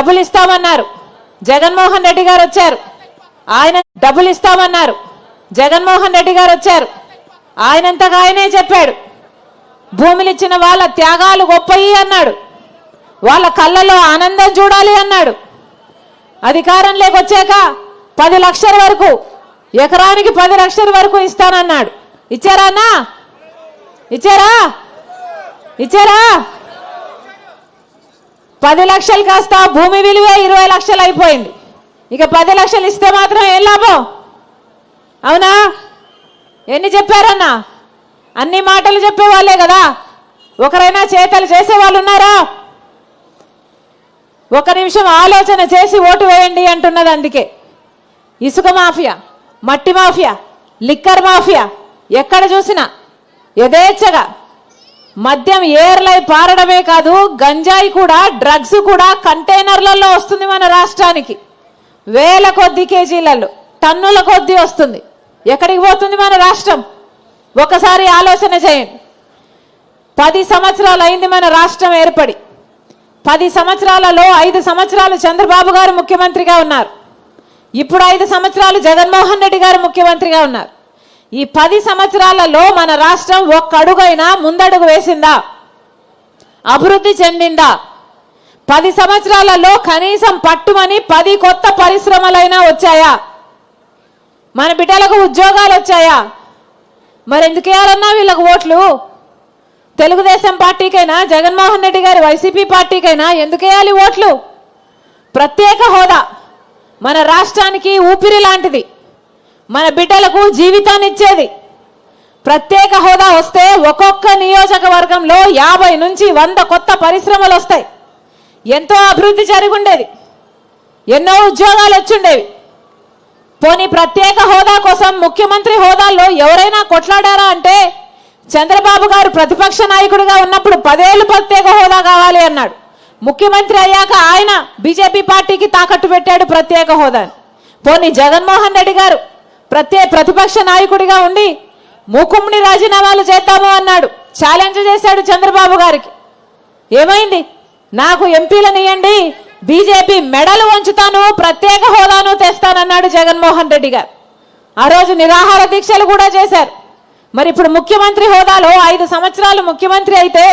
డబ్బులు ఇస్తామన్నారు జగన్మోహన్ రెడ్డి గారు వచ్చారు. ఆయన డబ్బులు ఇస్తామన్నారు జగన్మోహన్ రెడ్డి గారు వచ్చారు. ఆయనంతగా ఆయనే చెప్పాడు. భూములు ఇచ్చిన వాళ్ళ త్యాగాలు గొప్పయి అన్నాడు. వాళ్ళ కళ్ళలో ఆనందం చూడాలి అన్నాడు. అధికారంలోకి వచ్చాక పది లక్షల వరకు ఎకరానికి పది లక్షల వరకు ఇస్తానన్నాడు. ఇచ్చారా అన్నా? ఇచ్చారా? ఇచ్చారా? పది లక్షలు కాస్త భూమి విలువ ఇరవై లక్షలు అయిపోయింది. ఇక పది లక్షలు ఇస్తే మాత్రం ఏం లాభం? అవునా? ఎన్ని చెప్పారన్నా? అన్ని మాటలు చెప్పేవాళ్ళే కదా. ఒకరైనా చేతలు చేసే వాళ్ళు ఉన్నారా? ఒక నిమిషం ఆలోచన చేసి ఓటు వేయండి అంటున్నది అందుకే. ఇసుక మాఫియా మట్టి మాఫియా లిక్కర్ మాఫియా ఎక్కడ చూసినా యథేచ్ఛగా మద్యం ఏర్లై పారడమే కాదు గంజాయి కూడా డ్రగ్స్ కూడా కంటైనర్లలో వస్తుంది మన రాష్ట్రానికి. వేల కొద్ది కేజీలలో టన్నుల కొద్ది వస్తుంది. ఎక్కడికి పోతుంది మన రాష్ట్రం? ఒకసారి ఆలోచన చేయండి. పది సంవత్సరాలు అయింది మన రాష్ట్రం ఏర్పడి. పది సంవత్సరాలలో ఐదు సంవత్సరాలు చంద్రబాబు గారు ముఖ్యమంత్రిగా ఉన్నారు. ఇప్పుడు ఐదు సంవత్సరాలు జగన్మోహన్ రెడ్డి గారు ముఖ్యమంత్రిగా ఉన్నారు. ఈ పది సంవత్సరాలలో మన రాష్ట్రం ఒక్క అడుగైనా ముందడుగు వేసిందా? అభివృద్ధి చెందిందా? పది సంవత్సరాలలో కనీసం పట్టుమని పది కొత్త పరిశ్రమలైనా వచ్చాయా? మన బిడ్డలకు ఉద్యోగాలు వచ్చాయా? మరి ఎందుకు వేయాలన్నా వీళ్ళకు ఓట్లు? తెలుగుదేశం పార్టీకైనా జగన్మోహన్ రెడ్డి గారి వైసీపీ పార్టీకైనా ఎందుకు వేయాలి ఓట్లు? ప్రత్యేక హోదా మన రాష్ట్రానికి ఊపిరి లాంటిది. మన బిడ్డలకు జీవితాన్ని ఇచ్చేది. ప్రత్యేక హోదా వస్తే ఒక్కొక్క నియోజకవర్గంలో యాభై నుంచి వంద కొత్త పరిశ్రమలు వస్తాయి. ఎంతో అభివృద్ధి జరిగి ఉండేది ఎన్నో ఉద్యోగాలు వచ్చుండేవి. పోనీ ప్రత్యేక హోదా కోసం ముఖ్యమంత్రి హోదాల్లో ఎవరైనా కొట్లాడారా అంటే చంద్రబాబు గారు ప్రతిపక్ష నాయకుడిగా ఉన్నప్పుడు పదేళ్ళు ప్రత్యేక హోదా కావాలి అన్నాడు. ముఖ్యమంత్రి అయ్యాక ఆయన బీజేపీ పార్టీకి తాకట్టు పెట్టాడు ప్రత్యేక హోదాని. పోనీ జగన్మోహన్ రెడ్డి గారు ప్రత్యేక ప్రతిపక్ష నాయకుడిగా ఉండి మూకుమ్ని రాజీనామాలు చేద్దాము అన్నాడు. ఛాలెంజ్ చేశాడు చంద్రబాబు గారికి. ఏమైంది? నాకు ఎంపీలనియండి ఇవ్వండి బీజేపీ మెడలు ఉంచుతాను ప్రత్యేక హోదాను తెస్తానన్నాడు జగన్మోహన్ రెడ్డి గారు. ఆ రోజు నిరాహార దీక్షలు కూడా చేశారు. మరి ఇప్పుడు ముఖ్యమంత్రి హోదాలో ఐదు సంవత్సరాలు ముఖ్యమంత్రి అయితే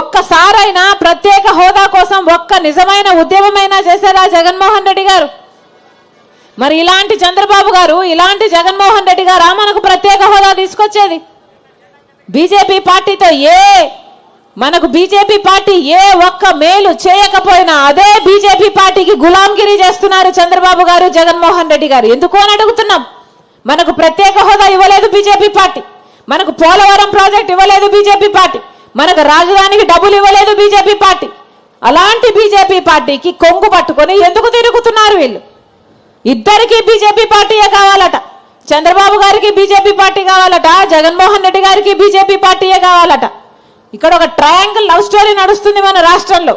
ఒక్కసారైనా ప్రత్యేక హోదా కోసం ఒక్క నిజమైన ఉద్యమమైనా చేశారా జగన్మోహన్ రెడ్డి గారు? మరి ఇలాంటి చంద్రబాబు గారు ఇలాంటి జగన్మోహన్ రెడ్డి గారా మనకు ప్రత్యేక హోదా తీసుకొచ్చేది. బీజేపీ పార్టీతో ఏ మనకు బీజేపీ పార్టీ ఏ ఒక్క మేలు చేయకపోయినా అదే బీజేపీ పార్టీకి గులాంగిరి చేస్తున్నారు చంద్రబాబు గారు జగన్మోహన్ రెడ్డి గారు. ఎందుకు అని అడుగుతున్నాం? మనకు ప్రత్యేక హోదా ఇవ్వలేదు బీజేపీ పార్టీ. మనకు పోలవరం ప్రాజెక్ట్ ఇవ్వలేదు బీజేపీ పార్టీ. మనకు రాజధానికి డబ్బులు ఇవ్వలేదు బీజేపీ పార్టీ. అలాంటి బీజేపీ పార్టీకి కొంగు పట్టుకొని ఎందుకు తిరుగుతున్నారు వీళ్ళు? ఇద్దరికి బీజేపీ పార్టీయే కావాలట. చంద్రబాబు గారికి బీజేపీ పార్టీ కావాలట. జగన్మోహన్ రెడ్డి గారికి బీజేపీ పార్టీయే కావాలట. ఇక్కడ ఒక ట్రయాంగిల్ లవ్ స్టోరీ నడుస్తుంది మన రాష్ట్రంలో.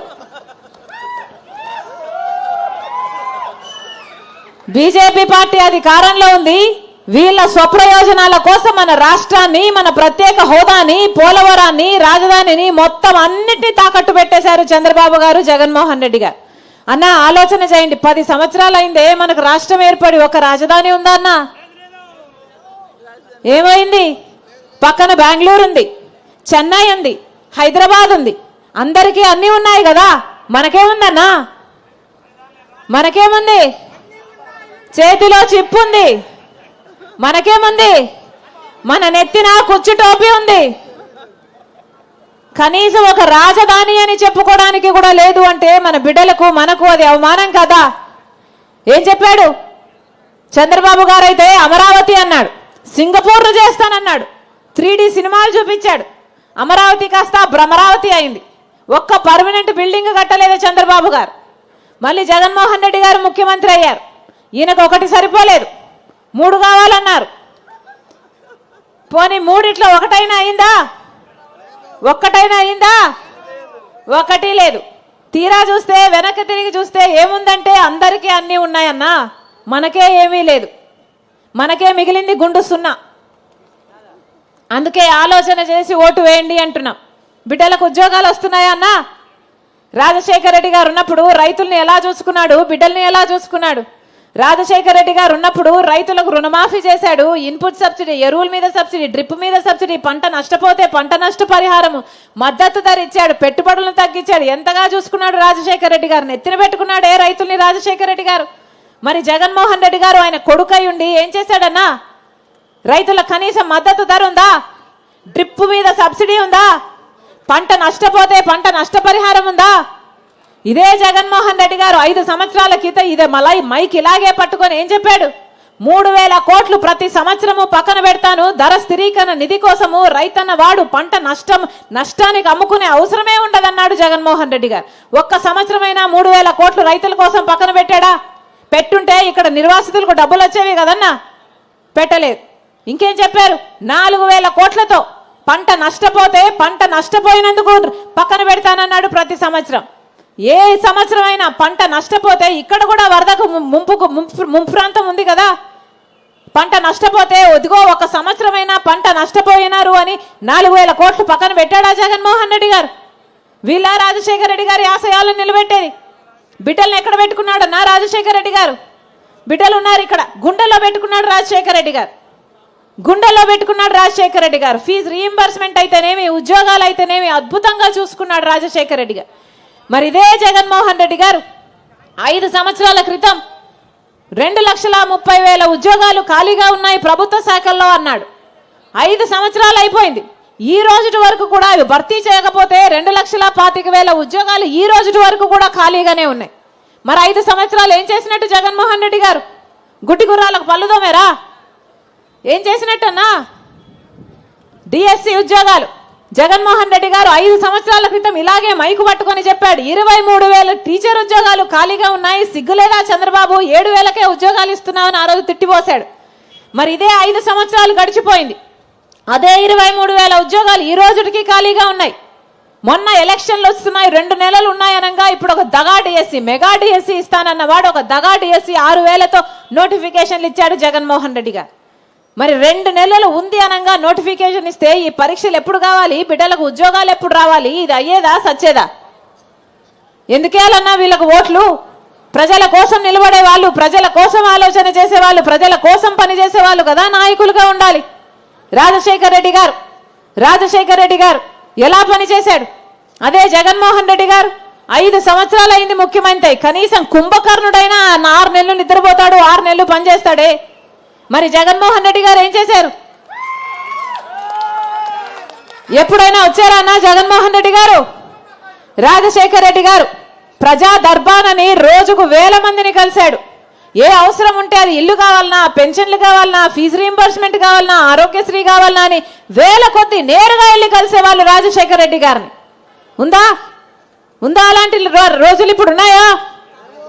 బీజేపీ పార్టీ అధికారంలో ఉంది. వీళ్ళ స్వప్రయోజనాల కోసం మన రాష్ట్రాన్ని మన ప్రత్యేక హోదాని పోలవరాన్ని రాజధానిని మొత్తం అన్నిటినీ తాకట్టు పెట్టేశారు చంద్రబాబు గారు జగన్మోహన్ రెడ్డి గారు. అన్న ఆలోచన చేయండి. పది సంవత్సరాలు అయిందే మనకు రాష్ట్రం ఏర్పడి ఒక రాజధాని ఉందా అన్న? ఏమైంది? పక్కన బెంగళూరు ఉంది చెన్నై ఉంది హైదరాబాద్ ఉంది. అందరికీ అన్నీ ఉన్నాయి కదా? మనకేముందన్నా మనకేముంది? చేతిలో చిప్పు ఉంది మనకేముంది? మన నెత్తిన కుచ్చు టోపీ ఉంది. కనీసం ఒక రాజధాని అని చెప్పుకోవడానికి కూడా లేదు అంటే మన బిడ్డలకు మనకు అది అవమానం కదా. ఏం చెప్పాడు? చంద్రబాబు గారైతే అమరావతి అన్నాడు. సింగపూర్ను చేస్తానన్నాడు. త్రీ సినిమాలు చూపించాడు. అమరావతి కాస్త భ్రమరావతి అయింది. ఒక్క పర్మనెంట్ బిల్డింగ్ కట్టలేదు చంద్రబాబు గారు. మళ్ళీ జగన్మోహన్ రెడ్డి గారు ముఖ్యమంత్రి అయ్యారు. ఈయనకు ఒకటి సరిపోలేదు. మూడు కావాలన్నారు. పోనీ మూడిట్లో ఒకటైనా అయిందా? ఒక్కటైనా అయిందా? ఒకటి లేదు. తీరా చూస్తే వెనక్కి తిరిగి చూస్తే ఏముందంటే అందరికీ అన్నీ ఉన్నాయన్నా? మనకే ఏమీ లేదు. మనకే మిగిలింది గుండు సున్నా. అందుకే ఆలోచన చేసి ఓటు వేయండి అంటున్నాం. బిడ్డలకు ఉద్యోగాలు వస్తున్నాయా అన్నా? రాజశేఖర రెడ్డి గారు ఉన్నప్పుడు రైతుల్ని ఎలా చూసుకున్నాడు? బిడ్డల్ని ఎలా చూసుకున్నాడు? రాజశేఖర రెడ్డి గారు ఉన్నప్పుడు రైతులకు రుణమాఫీ చేశాడు. ఇన్పుట్ సబ్సిడీ ఎరువుల మీద సబ్సిడీ డ్రిప్ మీద సబ్సిడీ పంట నష్టపోతే పంట నష్ట పరిహారం మద్దతు ధర ఇచ్చాడు పెట్టుబడులను తగ్గించాడు. ఎంతగా చూసుకున్నాడు రాజశేఖర రెడ్డి గారిని ఎత్తిన పెట్టుకున్నాడే రైతుల్ని రాజశేఖర రెడ్డి గారు. మరి జగన్మోహన్ రెడ్డి గారు ఆయన కొడుకై ఉండి ఏం చేశాడన్నా? రైతుల కనీసం మద్దతు ధర ఉందా? డ్రిప్ మీద సబ్సిడీ ఉందా? పంట నష్టపోతే పంట నష్టపరిహారం ఉందా? ఇదే జగన్మోహన్ రెడ్డి గారు ఐదు సంవత్సరాల క్రితం ఇదే మలై మైక్ ఇలాగే పట్టుకొని ఏం చెప్పాడు? మూడు వేల కోట్లు ప్రతి సంవత్సరము పక్కన పెడతాను ధర స్థిరీకరణ నిధి కోసము రైతన్న వాడు పంట నష్టం నష్టానికి అమ్ముకునే అవసరమే ఉండదన్నాడు జగన్మోహన్ రెడ్డి గారు. ఒక్క సంవత్సరమైనా మూడు వేల కోట్లు రైతుల కోసం పక్కన పెట్టాడా? పెట్టుంటే ఇక్కడ నిర్వాసితులకు డబ్బులు వచ్చేవి కదన్నా? పెట్టలేదు. ఇంకేం చెప్పారు? నాలుగు వేల కోట్లతో పంట నష్టపోతే పంట నష్టపోయినందుకు పక్కన పెడతానన్నాడు ప్రతి సంవత్సరం. ఏ సంవత్సరం అయినా పంట నష్టపోతే ఇక్కడ కూడా వరదకు ము- ముంపుకు ముంపు ముంపు ప్రాంతం ఉంది కదా. పంట నష్టపోతే ఒదిగో ఒక సంవత్సరమైనా పంట నష్టపోయినారు అని నాలుగు వేల కోట్లు పక్కన పెట్టాడా జగన్మోహన్ రెడ్డి గారు? వీళ్ళ రాజశేఖర రెడ్డి గారి ఆశయాలను నిలబెట్టేది? బిడ్డలను ఎక్కడ పెట్టుకున్నాడు నా రాజశేఖర రెడ్డి గారు? బిడ్డలు ఉన్నారు ఇక్కడ. గుండెల్లో పెట్టుకున్నాడు రాజశేఖర రెడ్డి గారు. గుండెల్లో పెట్టుకున్నాడు రాజశేఖర రెడ్డి గారు. ఫీజు రీఎంబర్స్మెంట్ అయితేనేమి ఉద్యోగాలు అయితేనేమి అద్భుతంగా చూసుకున్నాడు రాజశేఖర రెడ్డి గారు. మరి ఇదే జగన్మోహన్ రెడ్డి గారు. ఐదు సంవత్సరాల క్రితం రెండు లక్షల ముప్పై వేల ఉద్యోగాలు ఖాళీగా ఉన్నాయి ప్రభుత్వ శాఖల్లో అన్నాడు. ఐదు సంవత్సరాలు అయిపోయింది. ఈ రోజుటి వరకు కూడా అవి భర్తీ చేయకపోతే రెండు లక్షల పాతిక వేల ఉద్యోగాలు ఈ రోజుటి వరకు కూడా ఖాళీగానే ఉన్నాయి. మరి ఐదు సంవత్సరాలు ఏం చేసినట్టు జగన్మోహన్ రెడ్డి గారు? గుడ్డి గుర్రాలకు పళ్ళుదోమేరా ఏం చేసినట్టన్నా? డిఎస్సి ఉద్యోగాలు. జగన్మోహన్ రెడ్డి గారు ఐదు సంవత్సరాల క్రితం ఇలాగే మైకు పట్టుకొని చెప్పాడు ఇరవై మూడు వేల టీచర్ ఉద్యోగాలు ఖాళీగా ఉన్నాయి సిగ్గులేదా చంద్రబాబు? ఏడు వేలకే ఉద్యోగాలు ఇస్తున్నామని ఆ రోజు తిట్టిపోశాడు. మరి ఇదే ఐదు సంవత్సరాలు గడిచిపోయింది. అదే ఇరవై మూడు వేల ఉద్యోగాలు ఈ రోజుకి ఖాళీగా ఉన్నాయి. మొన్న ఎలక్షన్లు వస్తున్నాయి రెండు నెలలు ఉన్నాయనగా ఇప్పుడు ఒక దగా డిఎస్సి మెగా డిఎస్సి ఇస్తానన్నవాడు ఒక దగా డిఎస్సి ఆరు వేలతో నోటిఫికేషన్లు ఇచ్చాడు జగన్మోహన్ రెడ్డి గారు. మరి రెండు నెలలు ఉంది అనగా నోటిఫికేషన్ ఇస్తే ఈ పరీక్షలు ఎప్పుడు కావాలి? బిడ్డలకు ఉద్యోగాలు ఎప్పుడు రావాలి? ఇది అయ్యేదా సచ్చేదా? ఎందుకేలన్నా వీళ్ళకు ఓట్లు? ప్రజల కోసం నిలబడే వాళ్ళు ప్రజల కోసం ఆలోచన చేసే వాళ్ళు ప్రజల కోసం పనిచేసే వాళ్ళు కదా నాయకులుగా ఉండాలి. రాజశేఖర్ రెడ్డి గారు రాజశేఖర్ రెడ్డి గారు ఎలా పనిచేశాడు అదే జగన్మోహన్ రెడ్డి గారు ఐదు సంవత్సరాలు అయింది ముఖ్యమంత్రి. కనీసం కుంభకర్ణుడైనా ఆరు నెలలు నిద్రపోతాడు ఆరు నెలలు పనిచేస్తాడే. మరి జగన్మోహన్ రెడ్డి గారు ఏం చేశారు? ఎప్పుడైనా వచ్చారా అన్న జగన్మోహన్ రెడ్డి గారు? రాజశేఖర్ రెడ్డి గారు ప్రజా దర్బానని రోజుకు వేల మందిని కలిశాడు. ఏ అవసరం ఉంటే అది ఇల్లు కావాలన్నా పెన్షన్లు కావాలన్నా ఫీజు రీంబర్స్మెంట్ కావాలన్నా ఆరోగ్యశ్రీ కావాలన్నా అని వేల కొద్ది నేరుగా వెళ్ళి కలిసేవాళ్ళు రాజశేఖర్ రెడ్డి గారిని. ఉందా? ఉందా? అలాంటి రో- రోజులు ఇప్పుడు ఉన్నాయా?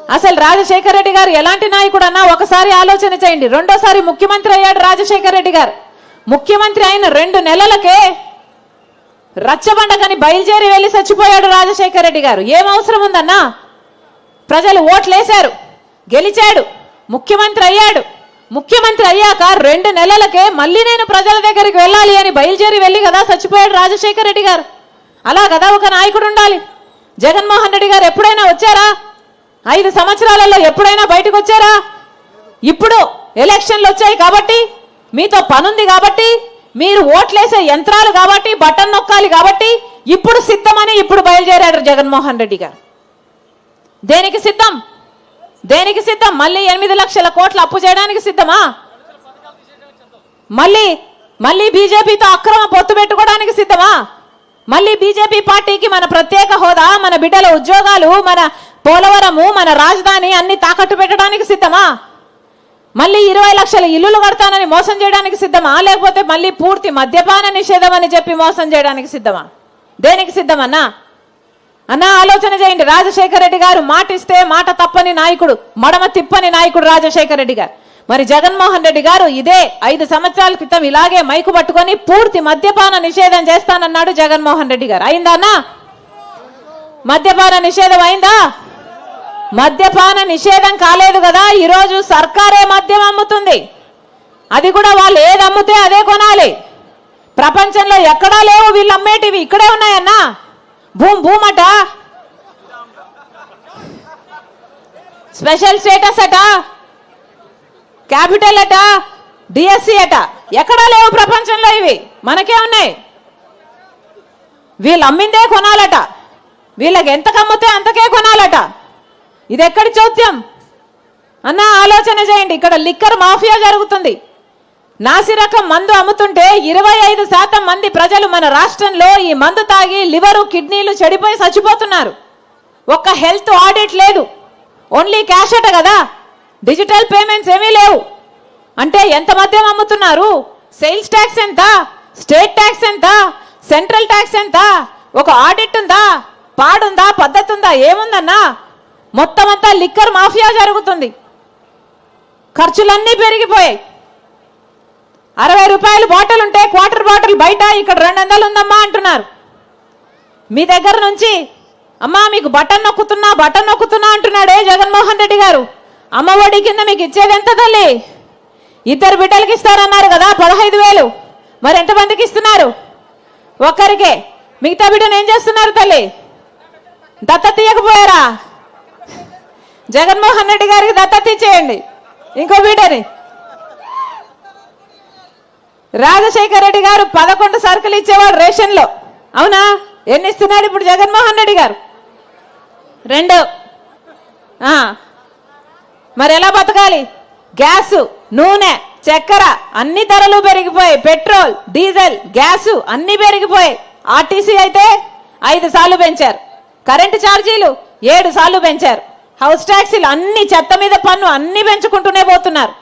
అసలు రాజశేఖర రెడ్డి గారు ఎలాంటి నాయకుడు అన్నా ఒకసారి ఆలోచన చేయండి. రెండోసారి ముఖ్యమంత్రి అయ్యాడు రాజశేఖర రెడ్డి గారు. ముఖ్యమంత్రి అయిన రెండు నెలలకే రచ్చబండకని బయలుదేరి వెళ్ళి చచ్చిపోయాడు రాజశేఖర రెడ్డి గారు. ఏం అవసరం ఉందన్నా? ప్రజలు ఓట్లేశారు. గెలిచాడు. ముఖ్యమంత్రి అయ్యాడు. ముఖ్యమంత్రి అయ్యాక రెండు నెలలకే మళ్ళీ నేను ప్రజల దగ్గరికి వెళ్ళాలి అని బయలుదేరి వెళ్ళి కదా చచ్చిపోయాడు రాజశేఖర రెడ్డి గారు. అలా కదా ఒక నాయకుడు ఉండాలి. జగన్మోహన్ రెడ్డి గారు ఎప్పుడైనా వచ్చారా? ఐదు సంవత్సరాలలో ఎప్పుడైనా బయటకు వచ్చారా? ఇప్పుడు ఎలక్షన్లు వచ్చాయి కాబట్టి మీతో పనుంది కాబట్టి మీరు ఓట్లేసే యంత్రాలు కాబట్టి బటన్ నొక్కాలి కాబట్టి ఇప్పుడు సిద్ధమని ఇప్పుడు బయలుదేరాడు జగన్మోహన్ రెడ్డి గారు. దేనికి సిద్ధం? దేనికి సిద్ధం? మళ్ళీ ఎనిమిది లక్షల కోట్లు అప్పు చేయడానికి సిద్ధమా? మళ్ళీ మళ్ళీ బీజేపీతో అక్రమ పొత్తు పెట్టుకోవడానికి సిద్ధమా? మళ్ళీ బీజేపీ పార్టీకి మన ప్రత్యేక హోదా మన బిడ్డల ఉద్యోగాలు మన పోలవరము మన రాజధాని అన్ని తాకట్టు పెట్టడానికి సిద్ధమా? మళ్ళీ ఇరవై లక్షల ఇల్లులు కడతానని మోసం చేయడానికి సిద్ధమా? లేకపోతే మళ్ళీ పూర్తి మద్యపాన నిషేధం అని చెప్పి మోసం చేయడానికి సిద్ధమా? దేనికి సిద్ధమన్నా? అన్నా ఆలోచన చేయండి. రాజశేఖర రెడ్డి గారు మాటిస్తే మాట తప్పని నాయకుడు మడమ తిప్పని నాయకుడు రాజశేఖర రెడ్డి గారు. మరి జగన్మోహన్ రెడ్డి గారు ఇదే ఐదు సంవత్సరాల క్రితం ఇలాగే మైకు పట్టుకొని పూర్తి మద్యపాన నిషేధం చేస్తానన్నాడు జగన్మోహన్ రెడ్డి గారు. అయిందా అన్నా? మద్యపాన నిషేధం అయిందా? మద్యపాన నిషేధం కాలేదు కదా ఈరోజు సర్కారే మద్యం అమ్ముతుంది. అది కూడా వాళ్ళు ఏది అమ్ముతే అదే కొనాలి. ప్రపంచంలో ఎక్కడా లేవు వీళ్ళు అమ్మేటివి. ఇక్కడే ఉన్నాయన్నా? భూమ్ భూమట? స్పెషల్ స్టేటస్ అట? క్యాపిటల్ అట డిఎస్సి అట. ఎక్కడా లేవు ప్రపంచంలో ఇవి. మనకే ఉన్నాయి. వీళ్ళు అమ్మిందే కొనాలట. వీళ్ళకి ఎంత కమ్మితే అంతకే కొనాలట. ఇది ఎక్కడి చోద్యం? అన్న ఆలోచన చేయండి. ఇక్కడ లిక్కర్ మాఫియా జరుగుతుంది. నాసిరకం మందు అమ్ముతుంటే ఇరవై ఐదు శాతం మంది ప్రజలు మన రాష్ట్రంలో ఈ మందు తాగి లివరు కిడ్నీలు చెడిపోయి చచ్చిపోతున్నారు. ఒక్క హెల్త్ ఆడిట్ లేదు. ఓన్లీ క్యాష్ అట కదా. డిజిటల్ పేమెంట్స్ ఏమీ లేవు. అంటే ఎంత మద్యం అమ్ముతున్నారు? సేల్స్ ట్యాక్స్ ఎంత? స్టేట్ ట్యాక్స్ ఎంత? సెంట్రల్ ట్యాక్స్ ఎంత? ఒక ఆడిట్ ఉందా? పాడుందా పద్ధతి ఉందా? ఏముందన్నా? మొత్తం అంతా లిక్కర్ మాఫియా జరుగుతుంది. ఖర్చులన్నీ పెరిగిపోయాయి. అరవై రూపాయలు బాటిల్ ఉంటే క్వార్టర్ బాటిల్ బయట ఇక్కడ రెండు వందలు ఉందమ్మా అంటున్నారు. మీ దగ్గర నుంచి అమ్మా మీకు బటన్ నొక్కుతున్నా బటన్ నొక్కుతున్నా అంటున్నాడే జగన్మోహన్ రెడ్డి గారు. అమ్మ ఒడి కింద మీకు ఇచ్చేది ఎంత తల్లి? ఇద్దరు బిడ్డలకి ఇస్తారన్నారు కదా పదహైదు వేలు. మరి ఎంతమందికి ఇస్తున్నారు? ఒక్కరికే. మిగతా బిడ్డను ఏం చేస్తున్నారు తల్లి? దత్త తీయకపోయారా? జగన్మోహన్ రెడ్డి గారికి దత్త ఇచ్చేయండి ఇంకో బిడ్డని. రాజశేఖర రెడ్డి గారు పదకొండు సరుకులు ఇచ్చేవాడు రేషన్లో. అవునా? ఎన్ని ఇస్తున్నారు ఇప్పుడు జగన్మోహన్ రెడ్డి గారు? రెండు. ఆ. మరి ఎలా బతకాలి? గ్యాస్ నూనె చక్కెర అన్ని ధరలు పెరిగిపోయాయి. పెట్రోల్ డీజిల్ గ్యాస్ అన్ని పెరిగిపోయాయి. ఆర్టీసీ అయితే ఐదు సార్లు పెంచారు. కరెంటు ఛార్జీలు ఏడు సార్లు పెంచారు. హౌస్ ట్యాక్సీలు అన్ని చెత్త మీద పన్ను అన్ని పెంచుకుంటూనే పోతున్నారు.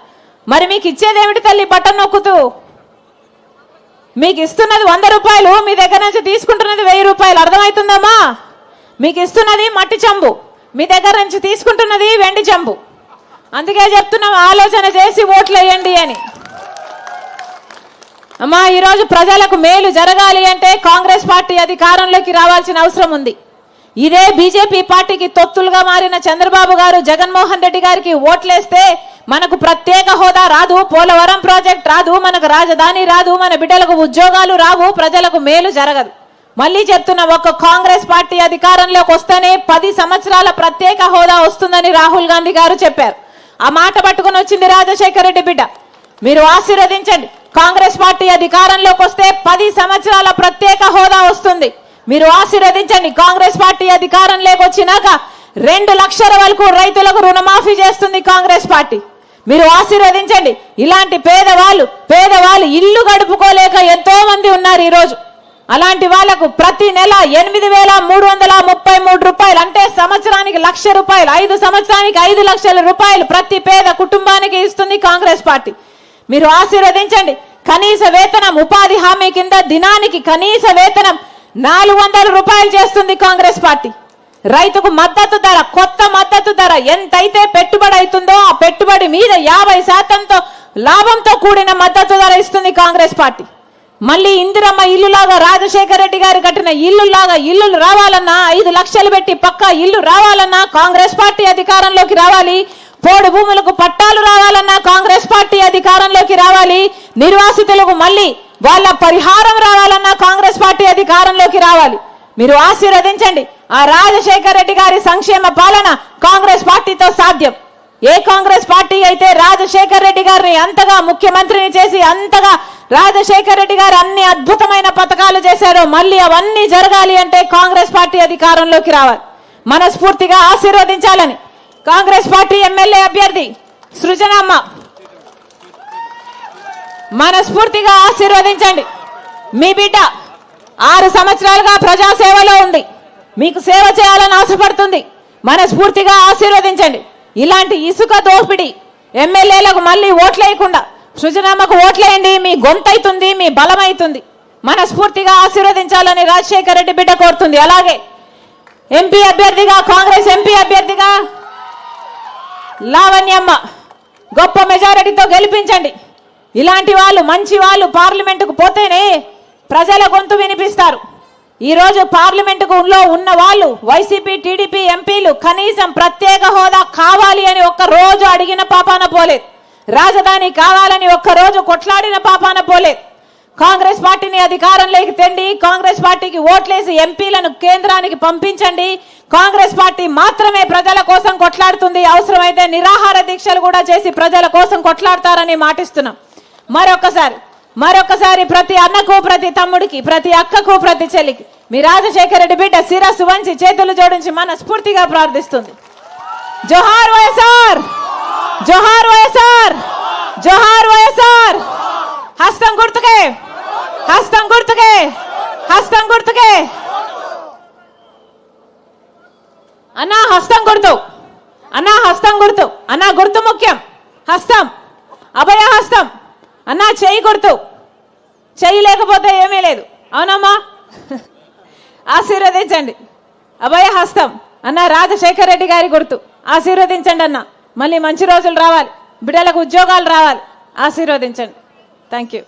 మరి మీకు ఇచ్చేది ఏమిటి తల్లి బటన్ నొక్కుతూ? మీకు ఇస్తున్నది వంద రూపాయలు మీ దగ్గర నుంచి తీసుకుంటున్నది వెయ్యి రూపాయలు. అర్థమవుతుందమ్మా? మీకు ఇస్తున్నది మట్టి చెంబు మీ దగ్గర నుంచి తీసుకుంటున్నది వెండి చెంబు. అందుకే చెప్తున్నాం ఆలోచన చేసి ఓట్లు వేయండి అని. అమ్మా ఈరోజు ప్రజలకు మేలు జరగాలి అంటే కాంగ్రెస్ పార్టీ అధికారంలోకి రావాల్సిన అవసరం ఉంది. ఇదే బీజేపీ పార్టీకి తొత్తులుగా మారిన చంద్రబాబు గారు జగన్మోహన్ రెడ్డి గారికి ఓట్లేస్తే మనకు ప్రత్యేక హోదా రాదు పోలవరం ప్రాజెక్ట్ రాదు మనకు రాజధాని రాదు మన బిడ్డలకు ఉద్యోగాలు రావు ప్రజలకు మేలు జరగదు. మళ్ళీ చెప్తున్నా ఒక కాంగ్రెస్ పార్టీ అధికారంలోకి వస్తేనే పది సంవత్సరాల ప్రత్యేక హోదా వస్తుందని రాహుల్ గాంధీ గారు చెప్పారు. ఆ మాట పట్టుకుని వచ్చింది రాజశేఖర రెడ్డి బిడ్డ. మీరు ఆశీర్వదించండి. కాంగ్రెస్ పార్టీ అధికారంలోకి వస్తే పది సంవత్సరాల ప్రత్యేక హోదా వస్తుంది. మీరు ఆశీర్వదించండి. కాంగ్రెస్ పార్టీ అధికారం వచ్చినాక రెండు లక్షల వరకు రైతులకు రుణమాఫీ చేస్తుంది కాంగ్రెస్ పార్టీ. మీరు ఆశీర్వదించండి. ఇలాంటి పేదవాళ్ళు పేదవాళ్ళు ఇల్లు గడుపుకోలేక ఎంతో మంది ఉన్నారు ఈరోజు. అలాంటి వాళ్ళకు ప్రతి నెల ఎనిమిది వేల మూడు వందల ముప్పై మూడు రూపాయలు అంటే సంవత్సరానికి లక్ష రూపాయలు ఐదు సంవత్సరానికి ఐదు లక్షల రూపాయలు ప్రతి పేద కుటుంబానికి ఇస్తుంది కాంగ్రెస్ పార్టీ. మీరు ఆశీర్వదించండి. కనీస వేతనం ఉపాధి హామీ కింద దినానికి కనీస వేతనం నాలుగు వందల రూపాయలు చేస్తుంది కాంగ్రెస్ పార్టీ. రైతుకు మద్దతు ధర కొత్త మద్దతు ధర ఎంతైతే పెట్టుబడి అవుతుందో ఆ పెట్టుబడి మీద యాభై శాతంతో లాభంతో కూడిన మద్దతు ధర ఇస్తుంది కాంగ్రెస్ పార్టీ. మళ్ళీ ఇందిరమ్మ ఇల్లులాగా రాజశేఖర రెడ్డి గారు కట్టిన ఇల్లులాగా ఇల్లులు రావాలన్నా ఐదు లక్షలు పెట్టి పక్కా ఇల్లు రావాలన్నా కాంగ్రెస్ పార్టీ అధికారంలోకి రావాలి. పోడు భూములకు పట్టాలు రావాలన్నా కాంగ్రెస్ పార్టీ అధికారంలోకి రావాలి. నిర్వాసితులకు మళ్ళీ వాళ్ళ పరిహారం రావాలన్నా కాంగ్రెస్ పార్టీ అధికారంలోకి రావాలి. మీరు ఆశీర్వదించండి. ఆ రాజశేఖర రెడ్డి గారి సంక్షేమ పాలన కాంగ్రెస్ పార్టీతో సాధ్యం. ఏ కాంగ్రెస్ పార్టీ అయితే రాజశేఖర రెడ్డి గారిని అంతగా ముఖ్యమంత్రిని చేసి అంతగా రాజశేఖర రెడ్డి గారు అన్ని అద్భుతమైన పథకాలు చేశారు. మళ్ళీ అవన్నీ జరగాలి అంటే కాంగ్రెస్ పార్టీ అధికారంలోకి రావాలి. మనస్ఫూర్తిగా ఆశీర్వదించాలని. కాంగ్రెస్ పార్టీ ఎమ్మెల్యే అభ్యర్థి సృజనమ్మ. మనస్ఫూర్తిగా ఆశీర్వదించండి. మీ బిడ్డ ఆరు సంవత్సరాలుగా ప్రజాసేవలో ఉంది. మీకు సేవ చేయాలని ఆశపడుతుంది. మనస్ఫూర్తిగా ఆశీర్వదించండి. ఇలాంటి ఇసుక దోపిడి ఎమ్మెల్యేలకు మళ్ళీ ఓట్లేయకుండా సృజనామకు ఓట్లేయండి మీ గొంతైతుంది మీ బలమైతుంది. మనస్ఫూర్తిగా ఆశీర్వదించాలని రాజశేఖర రెడ్డి బిడ్డ కోరుతుంది. అలాగే ఎంపీ అభ్యర్థిగా కాంగ్రెస్ ఎంపీ అభ్యర్థిగా లావణ్యమ్మ గొప్ప మెజారిటీతో గెలిపించండి. ఇలాంటి వాళ్ళు మంచి వాళ్ళు పార్లమెంటుకు పోతేనే ప్రజల గొంతు వినిపిస్తారు. ఈరోజు పార్లమెంటుకు లో ఉన్న వాళ్ళు వైసీపీ టీడీపీ ఎంపీలు కనీసం ప్రత్యేక హోదా కావాలి అని ఒక్క రోజు అడిగిన పాపాన పోలేదు. రాజధాని కావాలని ఒక్క రోజు కొట్లాడిన పాపాన పోలేదు కాంగ్రెస్ పార్టీని అధికారంలోకి తెండి కాంగ్రెస్ పార్టీకి ఓట్లేసి ఎంపీలను కేంద్రానికి పంపించండి. కాంగ్రెస్ పార్టీ మాత్రమే ప్రజల కోసం కొట్లాడుతుంది. అవసరమైతే నిరాహార దీక్షలు కూడా చేసి ప్రజల కోసం కొట్లాడతారని మాటిస్తున్నాం. మరొకసారి మరొకసారి ప్రతి అన్నకు ప్రతి తమ్ముడికి ప్రతి అక్కకు ప్రతి చెల్లికి మీ రాజశేఖర రెడ్డి బిడ్డ శిరస్సు వంచి చేతులు జోడించి మనస్ఫూర్తిగా ప్రార్థిస్తుంది. జోహార్ వైఎస్ఆర్! జోహార్ వైఎస్ఆర్! జోహార్ వైఎస్ఆర్! హస్తం గుర్తుకే! హస్తం గుర్తుకే! హస్తం గుర్తుకే! అన్నా హస్తం గుర్తు! అన్నా హస్తం గుర్తు! అన్నా గుర్తు ముఖ్యం! హస్తం! అభయ హస్తం! అన్నా చెయ్యి గుర్తు! చెయ్యి లేకపోతే ఏమీ లేదు. అవునమ్మా? ఆశీర్వదించండి. అభయ హస్తం! అన్న రాజశేఖర్ రెడ్డి గారి గుర్తు! ఆశీర్వదించండి అన్నా! మళ్ళీ మంచి రోజులు రావాలి. బిడ్డలకు ఉద్యోగాలు రావాలి. ఆశీర్వదించండి. Thank you